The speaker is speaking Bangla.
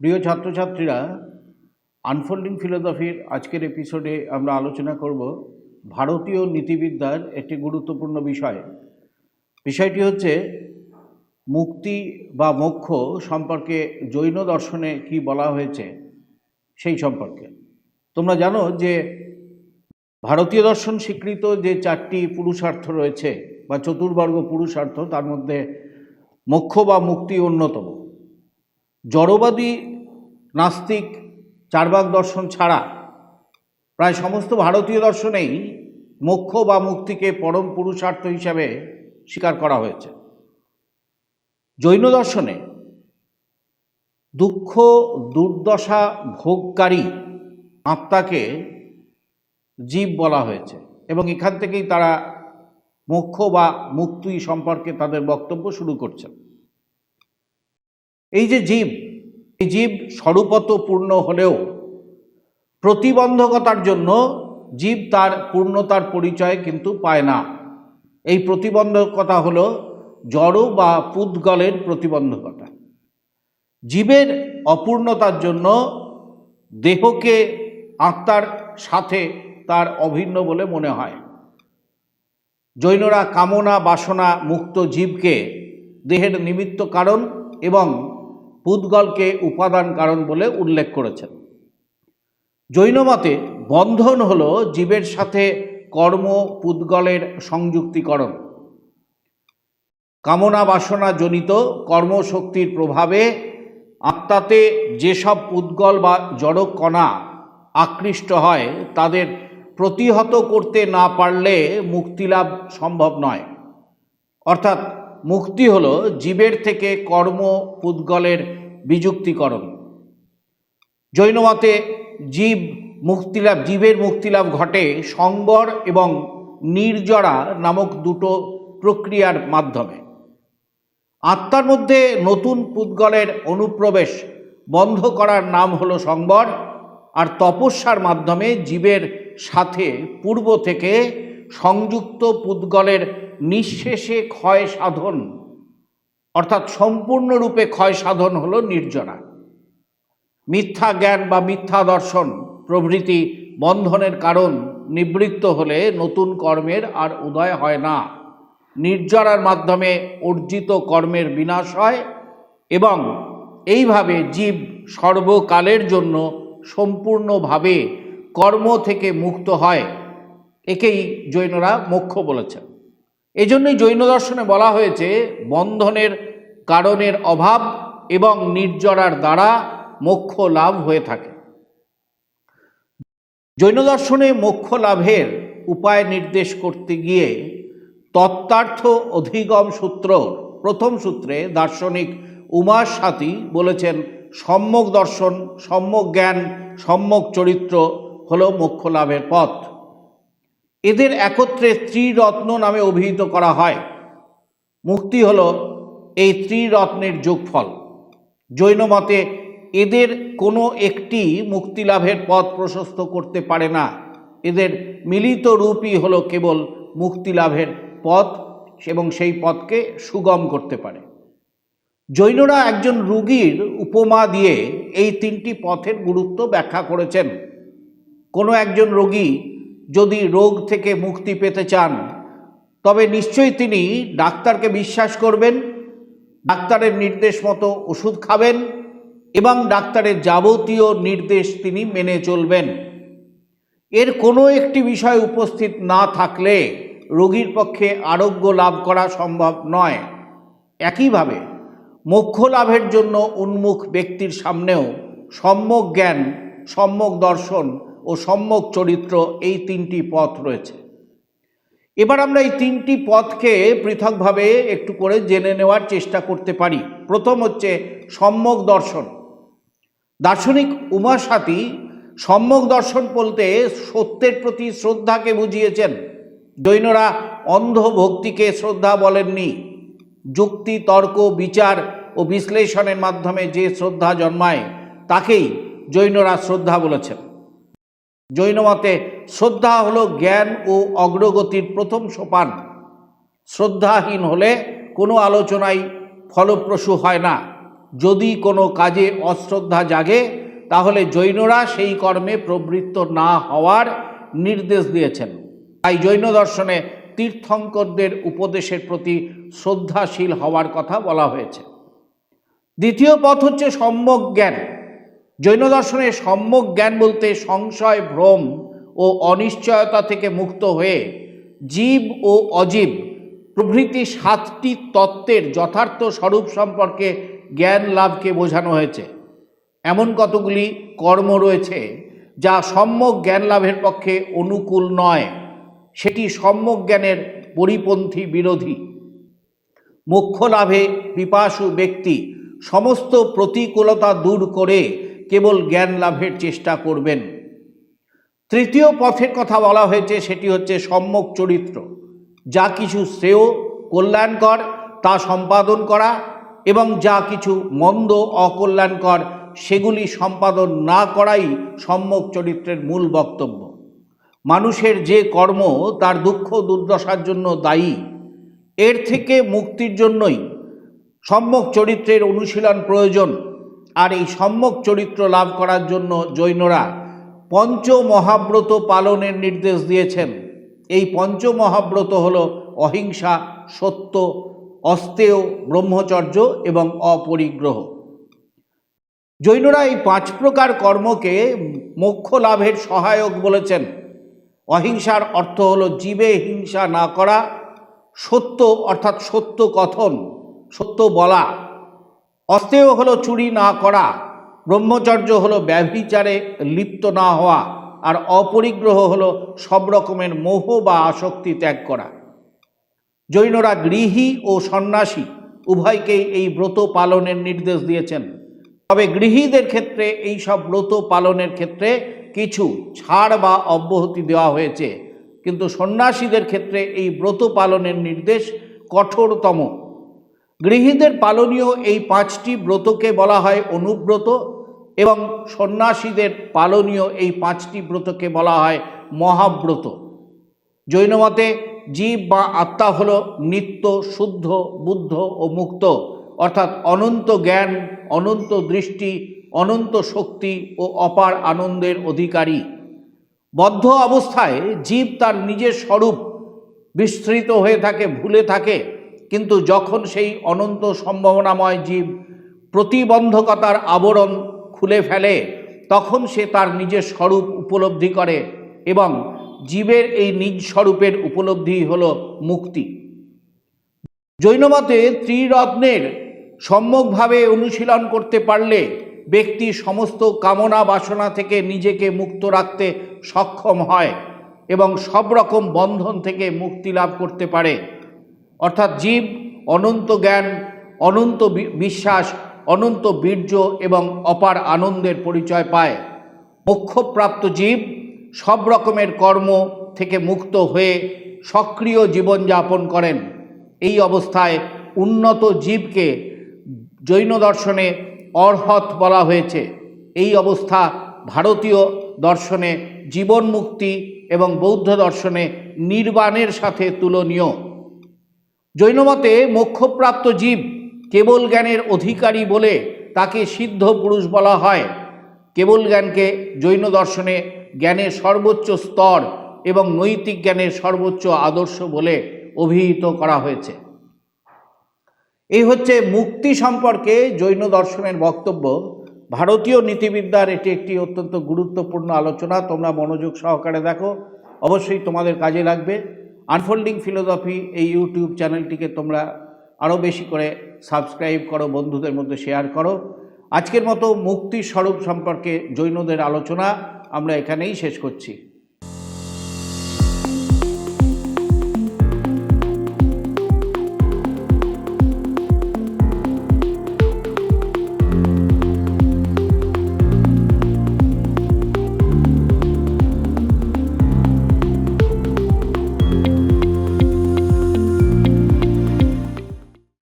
প্রিয় ছাত্রছাত্রীরা আনফোল্ডিং ফিলোসফির আজকের এপিসোডে আমরা আলোচনা করব ভারতীয় নীতিবিদ্যার একটি গুরুত্বপূর্ণ বিষয়। বিষয়টি হচ্ছে, মুক্তি বা মোক্ষ সম্পর্কে জৈন দর্শনে কি বলা হয়েছে, সেই সম্পর্কে। তোমরা জানো যে ভারতীয় দর্শন স্বীকৃত যে চারটি পুরুষার্থ রয়েছে বা চতুর্বর্গ পুরুষার্থ, তার মধ্যে মোক্ষ বা মুক্তি অন্যতম। জড়বাদী, নাস্তিক চারবাগ দর্শন ছাড়া প্রায় সমস্ত ভারতীয় দর্শনেই মোক্ষ বা মুক্তিকে পরম পুরুষার্থ হিসাবে স্বীকার করা হয়েছে। জৈন দর্শনে দুঃখ, দুর্দশা ভোগকারী আত্মাকে জীব বলা হয়েছে এবং এখান থেকেই তারা মোক্ষ বা মুক্তি সম্পর্কে তাদের বক্তব্য শুরু করছেন। এই যে জীব, এই জীব স্বরূপত পূর্ণ হলেও প্রতিবন্ধকতার জন্য জীব তার পূর্ণতার পরিচয় কিন্তু পায় না। এই প্রতিবন্ধকতা হলো জড় বা পুদ্গলের প্রতিবন্ধকতা। জীবের অপূর্ণতার জন্য দেহকে আত্মার সাথে তার অভিন্ন বলে মনে হয়। জৈনরা কামনা, বাসনা মুক্ত জীবকে দেহের নিমিত্ত কারণ এবং পুদ্গলকে উপাদান কারণ বলে উল্লেখ করেছেন। জৈনমতে বন্ধন হল জীবের সাথে কর্ম পুদ্গলের সংযুক্তিকরণ। কামনা, বাসনা জনিত কর্মশক্তির প্রভাবে আত্মাতে যেসব পুদ্গল বা জড় কণা আকৃষ্ট হয়, তাদের প্রতিহত করতে না পারলে মুক্তিলাভ সম্ভব নয়। অর্থাৎ মুক্তি হল জীবের থেকে কর্ম পুদ্গলের বিযুক্তিকরণ। জৈনমতে জীব মুক্তিলাভ, জীবের মুক্তিলাভ ঘটে সংবর এবং নির্জরা নামক দুটো প্রক্রিয়ার মাধ্যমে। আত্মার মধ্যে নতুন পুদ্গলের অনুপ্রবেশ বন্ধ করার নাম হলো সংবর, আর তপস্যার মাধ্যমে জীবের সাথে পূর্ব থেকে সংযুক্ত পুদ্গলের নিঃশেষে ক্ষয় সাধন, অর্থাৎ সম্পূর্ণরূপে ক্ষয় সাধন হলো নির্জনা। মিথ্যা জ্ঞান বা মিথ্যা দর্শন প্রভৃতি বন্ধনের কারণ নিবৃত্ত হলে নতুন কর্মের আর উদয় হয় না। নির্জরার মাধ্যমে অর্জিত কর্মের বিনাশ হয় এবং এইভাবে জীব সর্বকালের জন্য সম্পূর্ণভাবে কর্ম থেকে মুক্ত হয়। একেই জৈনরা মোক্ষ বলেছেন। এজন্যই জৈন দর্শনে বলা হয়েছে, বন্ধনের কারণের অভাব এবং নির্জরার দ্বারা মোক্ষ লাভ হয়ে থাকে। জৈন দর্শনে মোক্ষ লাভের উপায় নির্দেশ করতে গিয়ে তত্ত্বার্থ অধিগম সূত্র, প্রথম সূত্রে দার্শনিক উমার সাথী বলেছেন, সম্যক দর্শন, সম্যক জ্ঞান, সম্যক চরিত্র হল মোক্ষ লাভের পথ। এদের একত্রে ত্রিরত্ন নামে অভিহিত করা হয়। মুক্তি হল এই ত্রিরত্নের যোগফল। জৈন মতে এদের কোনো একটি মুক্তি লাভের পথ প্রশস্ত করতে পারে না। এদের মিলিত রূপই হলো কেবল মুক্তি লাভের পথ এবং সেই পথকে সুগম করতে পারে। জৈনরা একজন রুগীর উপমা দিয়ে এই তিনটি পথের গুরুত্ব ব্যাখ্যা করেছেন। কোনো একজন রোগী যদি রোগ থেকে মুক্তি পেতে চান, তবে নিশ্চয়ই তিনি ডাক্তারকে বিশ্বাস করবেন, ডাক্তারের নির্দেশ মতো ওষুধ খাবেন এবং ডাক্তারের যাবতীয় নির্দেশ তিনি মেনে চলবেন। এর কোনো একটি বিষয় উপস্থিত না থাকলে রোগীর পক্ষে আরোগ্য লাভ করা সম্ভব নয়। একইভাবে, মোক্ষ লাভের জন্য উন্মুখ ব্যক্তির সামনেও সম্যক জ্ঞান, সম্যক দর্শন ও সম্যক চরিত্র এই তিনটি পথ রয়েছে। এবার আমরা এই তিনটি পথকে পৃথকভাবে একটু করে জেনে নেওয়ার চেষ্টা করতে পারি। প্রথম হচ্ছে সম্যক দর্শন। দার্শনিক উমা সাথী সম্যক দর্শন বলতে সত্যের প্রতি শ্রদ্ধাকে বুঝিয়েছেন। জৈনরা অন্ধ ভক্তিকে শ্রদ্ধা বলেননি। যুক্তি, তর্ক, বিচার ও বিশ্লেষণের মাধ্যমে যে শ্রদ্ধা জন্মায়, তাকেই জৈনরা শ্রদ্ধা বলেছেন। জৈনমতে শ্রদ্ধা হলো জ্ঞান ও অগ্রগতির প্রথম সোপান। শ্রদ্ধাহীন হলে কোনো আলোচনাই ফলপ্রসূ হয় না। যদি কোনো কাজে অশ্রদ্ধা জাগে, তাহলে জৈনরা সেই কর্মে প্রবৃত্ত না হওয়ার নির্দেশ দিয়েছেন। তাই জৈন দর্শনে তীর্থঙ্করদের উপদেশের প্রতি শ্রদ্ধাশীল হওয়ার কথা বলা হয়েছে। দ্বিতীয় পথ হচ্ছে সম্যক জ্ঞান। জৈন দর্শনে সম্যক জ্ঞান বলতে সংশয়, ভ্রম ও অনিশ্চয়তা থেকে মুক্ত হয়ে জীব ও অজীব প্রভৃতি সাতটি তত্ত্বের যথার্থ স্বরূপ সম্পর্কে জ্ঞান লাভকে বোঝানো হয়েছে। এমন কতগুলি কর্ম রয়েছে যা সম্যক জ্ঞান লাভের পক্ষে অনুকূল নয়। সেটি সম্যক জ্ঞানের পরিপন্থী বিরোধী। মোক্ষ লাভে পিপাসু ব্যক্তি সমস্ত প্রতিকূলতা দূর করে কেবল জ্ঞান লাভের চেষ্টা করবেন। তৃতীয় পথের কথা বলা হয়েছে, সেটি হচ্ছে সম্যক চরিত্র। যা কিছু শ্রেয়, কল্যাণকর, তা সম্পাদন করা এবং যা কিছু মন্দ, অকল্যাণকর, সেগুলি সম্পাদন না করাই সম্যক চরিত্রের মূল বক্তব্য। মানুষের যে কর্ম, তার দুঃখ দুর্দশার জন্য দায়ী। এর থেকে মুক্তির জন্যই সম্যক চরিত্রের অনুশীলন প্রয়োজন। আর এই সম্যক চরিত্র লাভ করার জন্য জৈনরা পঞ্চ মহাব্রত পালনের নির্দেশ দিয়েছেন। এই পঞ্চ মহাব্রত হল অহিংসা, সত্য অস্তেয় ব্রহ্মচর্য এবং অপরিগ্রহ। জৈনরা এই পাঁচ প্রকার কর্মকে মোক্ষ লাভের সহায়ক বলেছেন। অহিংসার অর্থ হল জীবে হিংসা না করা, সত্য অর্থাৎ সত্য কথন, সত্য বলা। অস্তেয় হলো চুরি না করা, ব্রহ্মচর্য হলো ব্যভিচারে লিপ্ত না হওয়া, আর অপরিগ্রহ হলো সব রকমের মোহ বা আসক্তি ত্যাগ করা। জৈনরা গৃহী ও সন্ন্যাসী, উভয়কেই এই ব্রত পালনের নির্দেশ দিয়েছেন। তবে গৃহীদের ক্ষেত্রে এই সব ব্রত পালনের ক্ষেত্রে কিছু ছাড় বা অব্যাহতি দেওয়া হয়েছে। কিন্তু সন্ন্যাসীদের ক্ষেত্রে এই ব্রত পালনের নির্দেশ কঠোরতম। গৃহীদের পালনীয় এই পাঁচটি ব্রতকে বলা হয় অনুব্রত এবং সন্ন্যাসীদের পালনীয় এই পাঁচটি ব্রতকে বলা হয় মহাব্রত। জৈনমতে জীব বা আত্মা হল নিত্য, শুদ্ধ, বুদ্ধ ও মুক্ত, অর্থাৎ অনন্ত জ্ঞান, অনন্ত দৃষ্টি, অনন্ত শক্তি ও অপার আনন্দের অধিকারী। বদ্ধ অবস্থায় জীব তার নিজের স্বরূপ বিস্তৃত হয়ে থাকে, ভুলে থাকে কিন্তু যখন সেই অনন্ত সম্ভাবনাময় জীব প্রতিবন্ধকতার আবরণ খুলে ফেলে, তখন সে তার নিজের স্বরূপ উপলব্ধি করে এবং জীবের এই নিজ স্বরূপের উপলব্ধি হল মুক্তি। জৈনমতে ত্রিরত্নের সম্যকভাবে অনুশীলন করতে পারলে ব্যক্তি সমস্ত কামনা বাসনা থেকে নিজেকে মুক্ত রাখতে সক্ষম হয় এবং সব রকম বন্ধন থেকে মুক্তি লাভ করতে পারে। অর্থাৎ জীব, অনন্ত জ্ঞান, অনন্ত বিশ্বাস, অনন্ত বীর্য এবং অপার আনন্দের পরিচয় পায়। মোক্ষপ্রাপ্ত জীব সব রকমের কর্ম থেকে মুক্ত হয়ে সক্রিয় জীবনযাপন করেন। এই অবস্থায় উন্নত জীবকে জৈন দর্শনে অর্হত বলা হয়েছে। এই অবস্থা ভারতীয় দর্শনে জীবন মুক্তি এবং বৌদ্ধ দর্শনে নির্বাণের সাথে তুলনীয়। জৈনমতে মোক্ষপ্রাপ্ত জীব কেবল জ্ঞানের অধিকারী বলে তাকে সিদ্ধ পুরুষ বলা হয়। কেবল জ্ঞানকে জৈন দর্শনে জ্ঞানের সর্বোচ্চ স্তর এবং নৈতিক জ্ঞানের সর্বোচ্চ আদর্শ বলে অভিহিত করা হয়েছে। এই হচ্ছে মুক্তি সম্পর্কে জৈন দর্শনের বক্তব্য। ভারতীয় নীতিবিদ্যার এটি একটি অত্যন্ত গুরুত্বপূর্ণ আলোচনা। তোমরা মনোযোগ সহকারে দেখো। অবশ্যই তোমাদের কাজে লাগবে। আনফোল্ডিং ফিলোসফি এই ইউটিউব চ্যানেলটিকে তোমরা আরও বেশি করে সাবস্ক্রাইব করো, বন্ধুদের মধ্যে শেয়ার করো। আজকের মতো মুক্তি স্বরূপ সম্পর্কে জৈনদের আলোচনা আমরা এখানেই শেষ করছি।